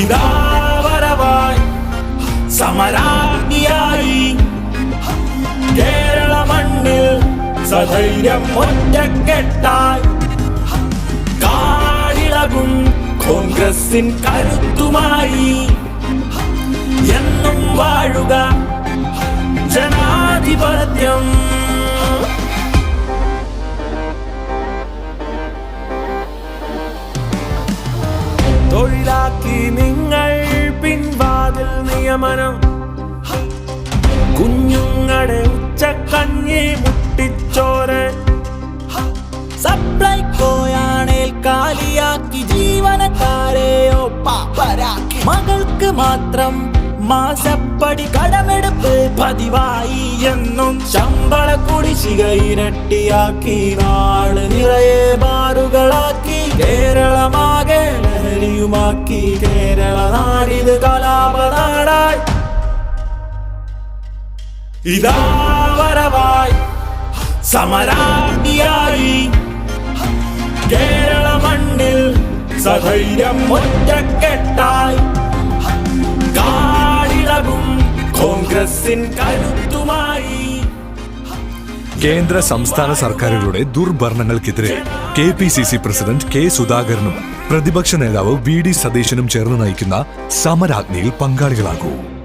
പിതാവരവായി സമരാജ്ഞിയായി. കേരള മണ്ണിൽ സധൈര്യം ഒറ്റക്കെട്ടായി. കാളിളകും കോൺഗ്രസിൻ കരുത്തുമായി. എന്നും വാഴുക ജനാധിപത്യം. തൊഴിലാക്കി നിങ്ങൾ പിൻവാതിൽ നിയമനം. കുഞ്ഞുങ്ങളെ ഉച്ചക്കഞ്ഞി മുട്ടിച്ചോരെ സപ്ലൈക്കോയാണേൽ കാലിയാക്കി ജീവനക്കാരെയോ പാപ്പരാക്കി മകൾക്ക് മാത്രം മാസപ്പടി കടമെടുപ്പ് പതിവായി എന്നും ശമ്പള കുടിശ്ശിക ഇരട്ടിയാക്കി നാൾ ലഹരിയുമാക്കി കേരള നാടിത് കലാപനാടായി ഇതാ സമരാജ്ഞിയായി. കേരള മണ്ണിൽ സധൈര്യം ഒറ്റക്കെട്ടായി. കാടിളകും കോൺഗ്രസിൻ കരുത്തുമായി. കേന്ദ്ര സംസ്ഥാന സർക്കാരുകളുടെ ദുർഭരണങ്ങൾക്കെതിരെ K P C C president K സുധാകരനും പ്രതിപക്ഷ നേതാവ് വി ഡി സതീശനും ചേർന്ന് നയിക്കുന്ന സമരാജ്ഞയിൽ പങ്കാളികളാകൂ.